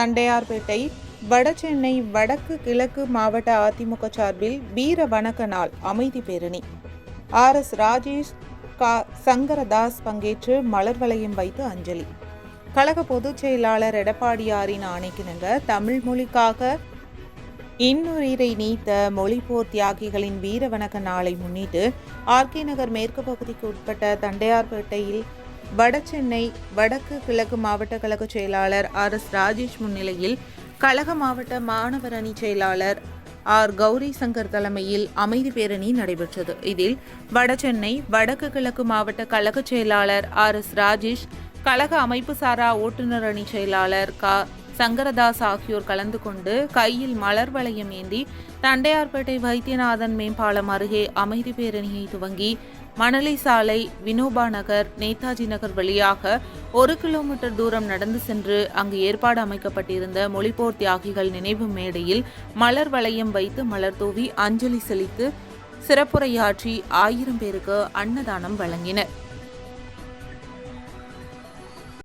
தண்டையார்பேட்டை வடசென்னை வடக்கு கிழக்கு மாவட்ட அதிமுக சார்பில் வீர வணக்க நாள் அமைதி பேரணி. ஆர். எஸ். ராஜேஷ் கா. சங்கரதாஸ் பங்கேற்று மலர் வளையம் வைத்து அஞ்சலி. கழக பொதுச் செயலாளர் எடப்பாடியாரின் ஆணைக்கிணங்க தமிழ் மொழிக்காக இன்னுயிரை நீத்த மொழிப்போர் தியாகிகளின் வீர வணக்க நாளை முன்னிட்டு ஆர்கே நகர் மேற்கு பகுதிக்கு உட்பட்ட தண்டையார்பேட்டையில் வடசென்னை வடக்கு கிழக்கு மாவட்ட கழக செயலாளர் ஆர். எஸ். ராஜேஷ் முன்னிலையில் கழக மாவட்ட மாணவர் அணி செயலாளர் ஆர். கௌரி சங்கர் தலைமையில் அமைதி பேரணி நடைபெற்றது. இதில் வடசென்னை வடக்கு கிழக்கு மாவட்ட கழக செயலாளர் ஆர். எஸ். ராஜேஷ் கழக அமைப்பு சாரா ஓட்டுநர் அணி செயலாளர் கா. சங்கரதாஸ் ஆகியோர் கலந்து கொண்டு கையில் மலர் வளையம் ஏந்தி தண்டையார்பேட்டை வைத்தியநாதன் மேம்பாலம் அருகே அமைதி பேரணியை துவங்கி மணலி சாலை வினோபா நகர் நேதாஜி நகர் வழியாக ஒரு கிலோமீட்டர் தூரம் நடந்து சென்று அங்கு ஏற்பாடு அமைக்கப்பட்டிருந்த மொழிப்போர் தியாகிகள் நினைவு மேடையில் மலர் வளையம் வைத்து மலர் தூவி அஞ்சலி செலுத்து சிறப்புரையாற்றி ஆயிரம் பேருக்கு அன்னதானம் வழங்கினர்.